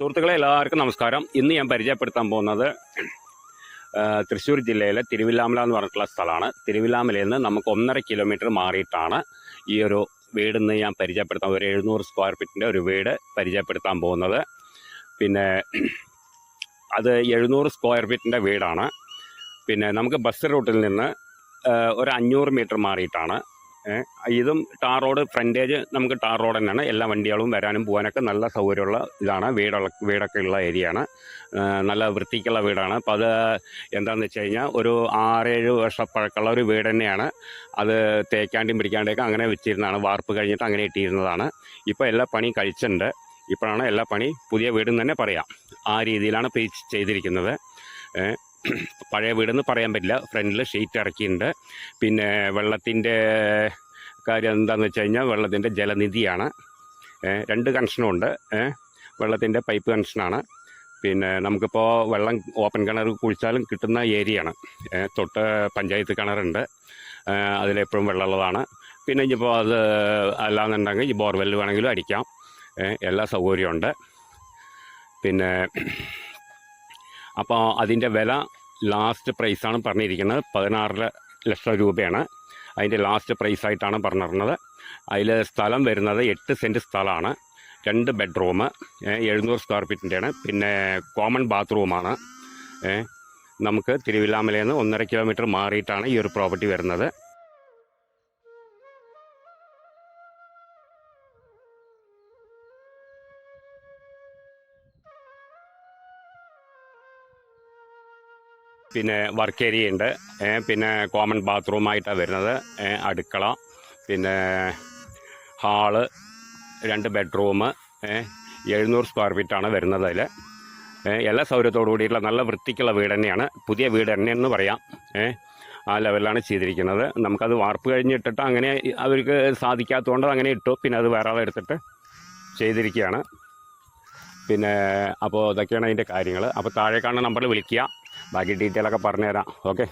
സുഹൃത്തുക്കളെ എല്ലാവർക്കും നമസ്കാരം. ഇന്ന് ഞാൻ പരിചയപ്പെടുത്താൻ പോകുന്നത് തൃശ്ശൂർ ജില്ലയിലെ തിരുവില്ലാമല എന്ന് പറഞ്ഞിട്ടുള്ള സ്ഥലമാണ്. തിരുവില്ലാമലയിൽ നിന്ന് നമുക്ക് ഒന്നര കിലോമീറ്റർ മാറിയിട്ടാണ് ഈ ഒരു വീട് ഇന്ന് ഞാൻ പരിചയപ്പെടുത്താൻ ഒരു എഴുന്നൂറ് സ്ക്വയർ ഫീറ്റിന്റെ ഒരു വീട് പരിചയപ്പെടുത്താൻ പോകുന്നത്. പിന്നെ അത് എഴുന്നൂറ് സ്ക്വയർ ഫീറ്റിന്റെ വീടാണ്. പിന്നെ നമുക്ക് ബസ് റൂട്ടിൽ നിന്ന് ഒരു അഞ്ഞൂറ് മീറ്റർ മാറിയിട്ടാണ് ഇതും ടാർ റോഡ് ഫ്രണ്ടേജ് നമുക്ക് ടാർ റോഡ് തന്നെയാണ്. എല്ലാ വണ്ടികളും വരാനും പോകാനൊക്കെ നല്ല സൗകര്യമുള്ള ഇതാണ്. വീടുള്ള വീടൊക്കെ ഉള്ള ഏരിയയാണ്. നല്ല വൃത്തിക്കുള്ള വീടാണ്. അപ്പോൾ അത് എന്താണെന്ന് വെച്ച് കഴിഞ്ഞാൽ ഒരു ആറേഴ് വർഷം പഴക്കമുള്ള ഒരു വീട് തന്നെയാണ്. അത് തേക്കാണ്ടും പിടിക്കാണ്ടൊക്കെ അങ്ങനെ വെച്ചിരുന്നതാണ്. വാർപ്പ് കഴിഞ്ഞിട്ട് അങ്ങനെ ഇട്ടിരുന്നതാണ്. ഇപ്പോൾ എല്ലാ പണിയും കഴിച്ചിട്ടുണ്ട്. ഇപ്പോഴാണ് എല്ലാ പണി പുതിയ വീടും തന്നെ പറയാം. ആ രീതിയിലാണ് ഇപ്പോൾ ചെയ്തിരിക്കുന്നത്. പഴയ വീടെന്ന് പറയാൻ പറ്റില്ല. ഫ്രണ്ടിൽ ഷീറ്റ് ഇറക്കിയിട്ടുണ്ട്. പിന്നെ വെള്ളത്തിന്റെ കാര്യം എന്താണെന്ന് വെച്ച് കഴിഞ്ഞാൽ വെള്ളത്തിന്റെ ജലനിധിയാണ്. രണ്ട് കണക്ഷനുണ്ട്. വെള്ളത്തിന്റെ പൈപ്പ് കണക്ഷനാണ്. പിന്നെ നമുക്കിപ്പോൾ വെള്ളം ഓപ്പൺ കിണർ കുഴിച്ചാലും കിട്ടുന്ന ഏരിയയാണ്. തൊട്ട് പഞ്ചായത്ത് കിണറുണ്ട്. അതിലെപ്പോഴും വെള്ളമുള്ളതാണ്. പിന്നെ ഇനിയിപ്പോൾ അത് അല്ലാന്നുണ്ടെങ്കിൽ ഈ ബോർവെൽ വേണമെങ്കിലും അടിക്കാം. എല്ലാ സൗകര്യമുണ്ട്. പിന്നെ അപ്പോൾ അതിന്റെ വില ലാസ്റ്റ് പ്രൈസാണ് പറഞ്ഞിരിക്കുന്നത്. പതിനാറ് ലക്ഷം രൂപയാണ്. അതിന്റെ ലാസ്റ്റ് പ്രൈസായിട്ടാണ് പറഞ്ഞിരുന്നത്. അതിൽ സ്ഥലം വരുന്നത് എട്ട് സെന്റ് സ്ഥലമാണ്. രണ്ട് ബെഡ്റൂം എഴുന്നൂറ് സ്ക്വയർ ഫീറ്റിന്റെയാണ് പിന്നെ കോമൺ ബാത്റൂമാണ് നമുക്ക് തിരുവില്ലാമലയിൽ നിന്ന് ഒന്നര കിലോമീറ്റർ മാറിയിട്ടാണ് ഈ ഒരു പ്രോപ്പർട്ടി വരുന്നത്. പിന്നെ വർക്ക് ഏരിയ ഉണ്ട്. പിന്നെ കോമൺ ബാത്റൂമായിട്ടാണ് വരുന്നത്. അടുക്കള പിന്നെ ഹാൾ രണ്ട് ബെഡ്റൂം എഴുന്നൂറ് സ്ക്വയർ ഫീറ്റാണ് വരുന്നത് അതിൽ എല്ലാ സൗകര്യത്തോടു കൂടിയിട്ടുള്ള നല്ല വൃത്തിക്കുള്ള വീട് തന്നെയാണ്. പുതിയ വീട് തന്നെയെന്ന് പറയാം. ആ ലെവലിലാണ് ചെയ്തിരിക്കുന്നത്. നമുക്കത് വാർപ്പ് കഴിഞ്ഞിട്ടിട്ട് അങ്ങനെ അവർക്ക് സാധിക്കാത്തതുകൊണ്ട് അങ്ങനെ ഇട്ടു. പിന്നെ അത് വേറെ ആളെടുത്തിട്ട് ചെയ്തിരിക്കുകയാണ്. പിന്നെ അപ്പോൾ ഇതൊക്കെയാണ് അതിന്റെ കാര്യങ്ങൾ അപ്പോൾ താഴെ കാണുന്ന നമ്പറിൽ വിളിക്കുക. ബാക്കി ഡീറ്റെയിലൊക്കെ പറഞ്ഞുതരാം. ഓക്കെ